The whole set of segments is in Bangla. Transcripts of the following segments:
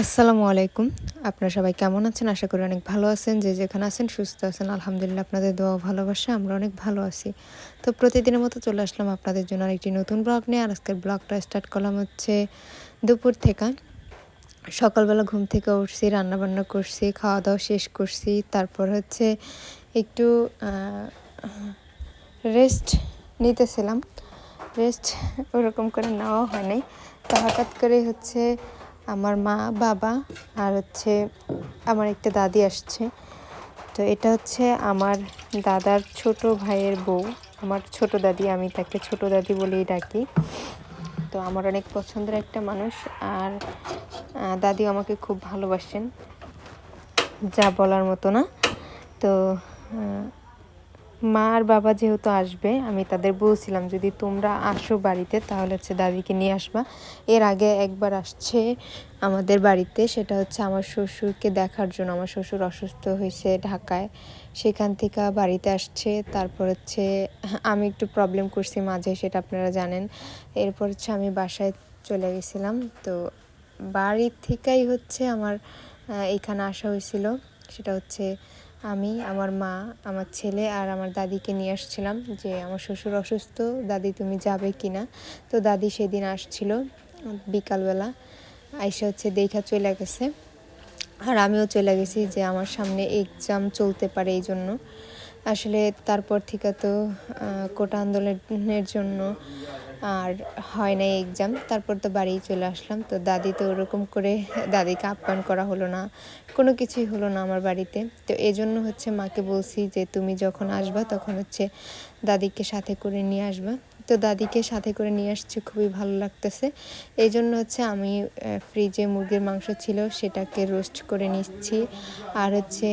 আসসালামু আলাইকুম। আপনারা সবাই কেমন আছেন? আশা করি অনেক ভালো আছেন। যে যেখানে আছেন, সুস্থ আছেন। আলহামদুলিল্লাহ, আপনাদের দোয়া ভালোবাসা, আমরা অনেক ভালো আছি। তো প্রতিদিনের মতো চলে আসলাম আপনাদের জন্য আরেকটি নতুন ব্লগ নিয়ে। আর আজকের ব্লগটা স্টার্ট করলাম হচ্ছে দুপুর থেকে। সকালবেলা ঘুম থেকে উঠছি, রান্নাবান্না করছি খাওয়া দাওয়া শেষ করছি। তারপর হচ্ছে একটু রেস্ট নিতেছিলাম। রেস্ট ওরকম করে নেওয়া হয় নাই তো হঠাৎ করে হচ্ছে আমার মা, বাবা আর হচ্ছে আমার একটা দাদি আসছে। তো এটা হচ্ছে আমার দাদার ছোট ভাইয়ের বউ। আমার ছোট দাদি, আমি তাকে ছোট দাদি বলেই ডাকি। তো আমার অনেক পছন্দের একটা মানুষ আর দাদি আমাকে খুব ভালোবাসেন। যা বলার মতো না। তো মা আর বাবা যেহেতু আসবে, আমি তাদের বলছিলাম যদি তোমরা আসো বাড়িতে, তাহলে হচ্ছে দাদিকে নিয়ে আসবা। এর আগে একবার আসছে আমাদের বাড়িতে, সেটা হচ্ছে আমার শ্বশুরকে দেখার জন্য। আমার শ্বশুর অসুস্থ হয়েছে ঢাকায়, সেখান থেকে বাড়িতে আসছে। তারপর হচ্ছে আমি একটু প্রবলেম করছি মাঝে, সেটা আপনারা জানেন। এরপর হচ্ছে আমি বাসায় চলে গেছিলাম। তো বাড়ির থেকেই হচ্ছে আমার এখানে আসা হয়েছিল। সেটা হচ্ছে আমি, আমার মা, আমার ছেলে আর আমার দাদিকে নিয়ে আসছিলাম যে আমার শ্বশুর অসুস্থ, দাদি তুমি যাবে কি না তো দাদি সেদিন আসছিল বিকালবেলা, আইসা হচ্ছে দেখা চলে গেছে। আর আমিও চলে গেছি যে আমার সামনে এক্সাম চলতে পারে এই জন্য আসলে তারপর থেকে তো কোটা আন্দোলনের জন্য আর হয় নাই এক্সাম তারপর তো বাড়ি চলে আসলাম। তো দাদি তো ওরকম করে দাদিকে আপ্যায়ন করা হলো না। কোনো কিছুই হলো না আমার বাড়িতে। তো এই জন্য হচ্ছে মাকে বলছি যে, তুমি যখন আসবা তখন হচ্ছে দাদিকে সাথে করে নিয়ে আসবা। তো দাদিকে সাথে করে নিয়ে আসছে, খুবই ভালো লাগতেছে। এই জন্য হচ্ছে আমি ফ্রিজে মুরগির মাংস ছিল, সেটাকে রোস্ট করে নিচ্ছি। আর হচ্ছে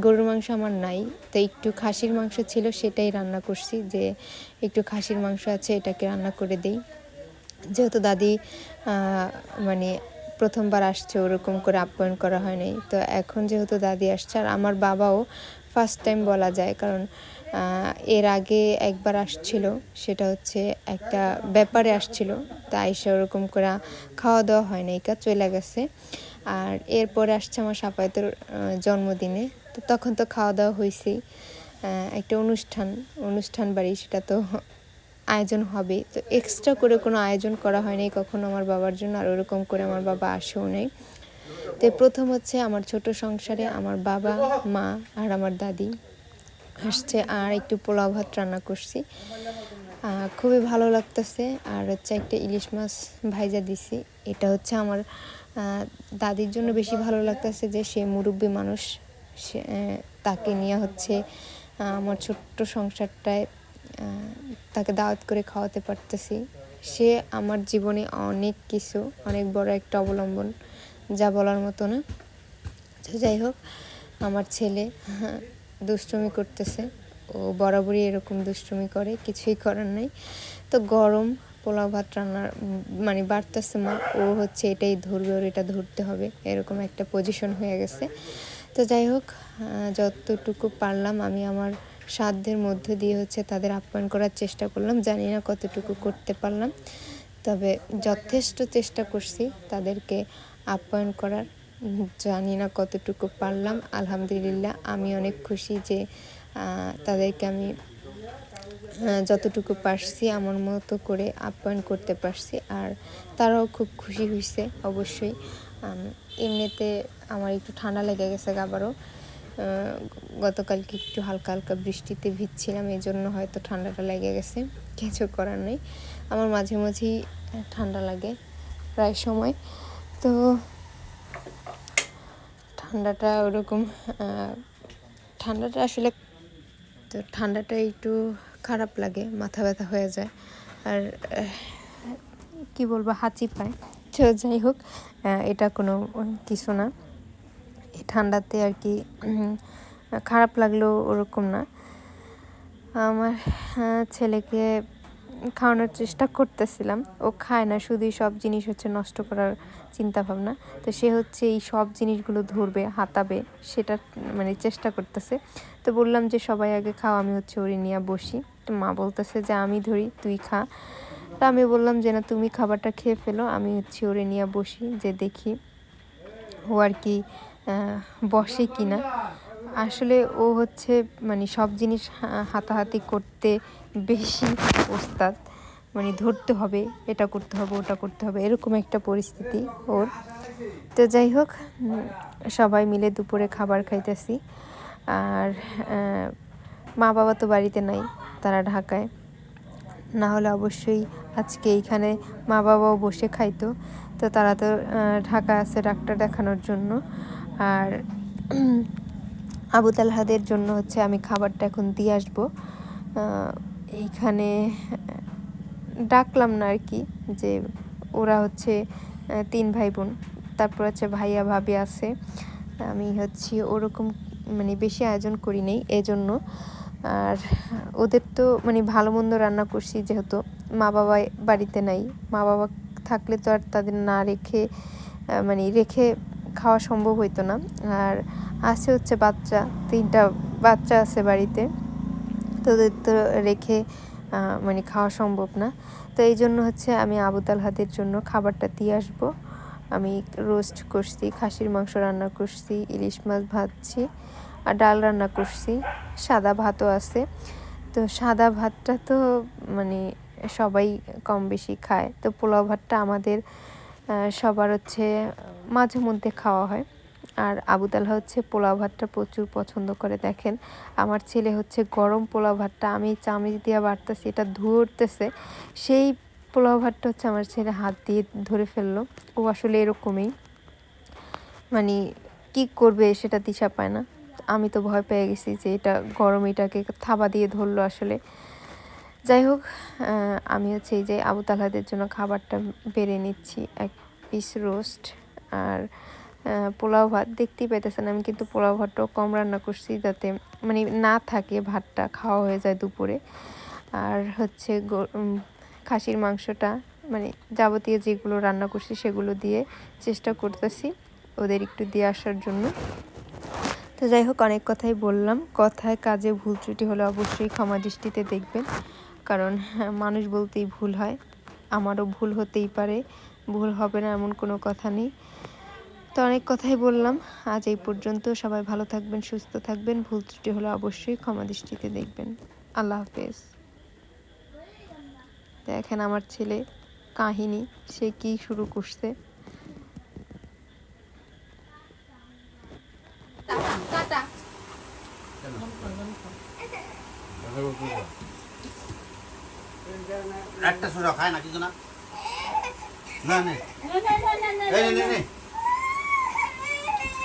গরুর মাংস আমার নাই, তো একটু খাসির মাংস ছিল সেটাই রান্না করছি, যে একটু খাসির মাংস আছে এটাকে রান্না করে দিই। যেহেতু দাদি মানে প্রথমবার আসছে, ওরকম করে আপ্যায়ন করা হয় নাই, তো এখন যেহেতু দাদি আসছে, আর আমার বাবাও ফার্স্ট টাইম বলা যায়, কারণ এর আগে একবার আসছিল, সেটা হচ্ছে একটা ব্যাপারে আসছিল তাই সে ওরকম করে খাওয়া দাওয়া হয় না একা চলে গেছে। আর এরপরে আসছে আমার সাপায়তের জন্মদিনে তো তখন তো খাওয়া দাওয়া হয়েছেই একটা অনুষ্ঠান অনুষ্ঠান বাড়ি, সেটা তো আয়োজন হবে। তো এক্সট্রা করে কোনো আয়োজন করা হয়নি কখনো আমার বাবার জন্য, আর ওরকম করে আমার বাবা আসেও নেই। তো প্রথম হচ্ছে আমার ছোট সংসারে আমার বাবা, মা আর আমার দাদি আসছে, আর একটু পোলাও ভাত রান্না করছি। খুবই ভালো লাগতেছে। আর হচ্ছে একটা ইলিশ মাছ ভাইজা দিছি। এটা হচ্ছে আমার দাদির জন্য বেশি ভালো লাগতেছে যে সে মুরব্বী মানুষ। সে তাকে নিয়ে হচ্ছে আমার ছোট্ট সংসারটায় তাকে দাওয়াত করে খাওয়াতে পারতেছি। সে আমার জীবনে অনেক কিছু, অনেক বড় একটা অবলম্বন, যা বলার মতো না। যাই হোক, আমার ছেলে দুষ্টুমি করতেছে। ও বরাবরই এরকম দুষ্টুমি করে, কিছুই করার নাই। তো গরম, পোলাও ভাত রান্নার মানে বাড়তেছে মা। ও হচ্ছে এটাই ধরবে, ওর এটা ধরতে হবে। এরকম একটা পজিশন হয়ে গেছে। তো যাই হোক যতটুকু পারলাম আমি আমার সাধ্যের মধ্যে দিয়ে হচ্ছে তাদের আপ্যায়ন করার চেষ্টা করলাম। জানি না কতটুকু করতে পারলাম। তবে যথেষ্ট চেষ্টা করছি তাদেরকে আপ্যায়ন করার। জানি না কতটুকু পারলাম। আলহামদুলিল্লাহ আমি অনেক খুশি যে তাদেরকে আমি যতটুকু পারছি আমার মতো করে আপ্যায়ন করতে পারছি। আর তারাও খুব খুশি হয়েছে অবশ্যই। এমনিতে আমার একটু ঠান্ডা লেগে গেছে আবারও। গতকালকে একটু হালকা হালকা বৃষ্টিতে ভিজছিলাম এই জন্য হয়তো ঠান্ডাটা লেগে গেছে। কিছু করার নেই। আমার মাঝে মাঝেই ঠান্ডা লাগে প্রায় সময়। তো ঠান্ডাটা ওরকম ঠান্ডাটা আসলে তো ঠান্ডাটা একটু খারাপ লাগে, মাথা ব্যথা হয়ে যায়। আর কি বলব, হাঁচি পায়। তো যাই হোক এটা কোনো কিছু না। ঠান্ডাতে আর কি খারাপ লাগলেও ওরকম না। আমার ছেলেকে খাওয়ানোর চেষ্টা করতেছিলাম। ও খায় না শুধুই সব জিনিস হচ্ছে নষ্ট করার চিন্তা ভাবনা তো সে হচ্ছে এই সব জিনিসগুলো ধরবে, হাতাবে, সেটা মানে চেষ্টা করতেছে। তো বললাম যে, সবাই আগে খাও, আমি হচ্ছে ওরে নিয়ে বসি। তো মা বলতেছে যে, আমি ধরি, তুই খা। তো আমি বললাম যে, না, তুমি খাবারটা খেয়ে ফেলো, আমি হচ্ছে ওরে নিয়ে বসি যে দেখি ও আর কি বসে কি না আসলে ও হচ্ছে মানে সব জিনিস হাতাহাতি করতে বেশি ওস্তাদ। মানে ধরতে হবে, এটা করতে হবে, ওটা করতে হবে, এরকম একটা পরিস্থিতি ওর। তো যাই হোক সবাই মিলে দুপুরে খাবার খাইতেছি। আর মা বাবা তো বাড়িতে নাই, তারা ঢাকায়। না হলে অবশ্যই আজকে এইখানে মা বাবাও বসে খাইতো। তো তারা তো ঢাকা আছে ডাক্তার দেখানোর জন্য। আর আবু তালহাদের জন্য হচ্ছে আমি খাবারটা এখন দিয়ে আসব। এইখানে ডাকলাম না আর কি যে ওরা হচ্ছে তিন ভাই বোন তারপর হচ্ছে ভাইয়া, ভাবি আছে। আমি হচ্ছে ওরকম মানে বেশি আয়োজন করি নেই। এজন্য আর ওদের তো মানে ভালো মন্দ রান্না করছি, যেহেতু মা বাবা বাড়িতে নাই। মা বাবা থাকলে তো আর তাদের না রেখে মানে রেখে খাওয়া সম্ভব হইতো না। আর আছে হচ্ছে বাচ্চা, তিনটা বাচ্চা আছে বাড়িতে। তো ওদের তো রেখে মানে খাওয়া সম্ভব না। তো এই জন্য হচ্ছে আমি আবু তালহাদের জন্য খাবারটা দিয়ে আসব। আমি রোস্ট করছি, খাসির মাংস রান্না করছি, ইলিশ মাছ ভাজছি। আর ডাল রান্না করছি। সাদা ভাতও আছে। তো সাদা ভাতটা তো মানে সবাই কম বেশি খায়। তো পোলাও ভাতটা আমাদের সবার হচ্ছে মাঝে মধ্যে খাওয়া হয়। আর আবু তালহা হচ্ছে পোলাও ভাতটা প্রচুর পছন্দ করে, দেখেন। আমার ছেলে হচ্ছে গরম পোলাও ভাতটা, আমি চামচ দিয়ে বাড়তেছি, এটা ধরতেছে। সেই পোলাও ভাতটা হচ্ছে আমার ছেলে হাত দিয়ে ধরে ফেলল। ও আসলে এরকমই। মানে কি করবে সেটা দিশা পায় না। আমি তো ভয় পেয়ে গেছি যে এটা গরম এটাকে থাবা দিয়ে ধরলো আসলে। যাই হোক আমি হচ্ছে এই যে আবু তালাদের জন্য খাবারটা বেড়ে নিচ্ছি, এক পিস রোস্ট আর পোলাও ভাত। দেখতেই পাইতেছেন আমি কিন্তু পোলাও ভাতটাও কম রান্না করছি যাতে মানে না থাকে ভাতটা খাওয়া হয়ে যায় দুপুরে। আর হচ্ছে খাসির মাংসটা মানে যাবতীয় যেগুলো রান্না করছি সেগুলো দিয়ে চেষ্টা করতেছি ওদের একটু দিয়ে আসার জন্য। তো যাই হোক অনেক কথাই বললাম। কথায় কাজে ভুল ত্রুটি হলে অবশ্যই ক্ষমা দৃষ্টিতে দেখবেন। কারণ হ্যাঁ, মানুষ বলতেই ভুল হয়। আমারও ভুল হতেই পারে। ভুল হবে না এমন কোনো কথা নেই। তো অনেক কথাই বললাম। আজ এই পর্যন্ত। সবাই ভালো থাকবেন সুস্থ থাকবেন। ভুল ত্রুটি হলে অবশ্যই ক্ষমা দৃষ্টিতে দেখবেন। আল্লাহ হাফেজ। দেখেন আমার ছেলে কাহিনী সে কি শুরু করছে। একটা সোজা খায় না কিছু না? না নে। এই নে নে নে।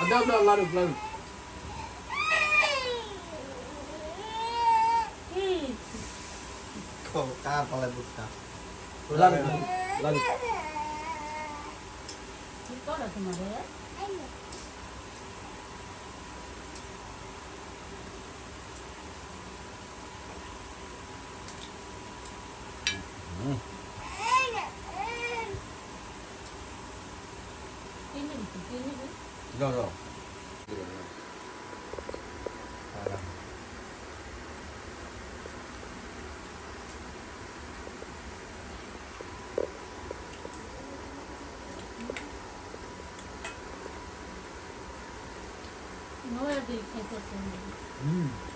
দাও দাও লাড়ু লাড়ু। কার পালায় বুঝতা লাড়ু লাড়ু। যাও うん。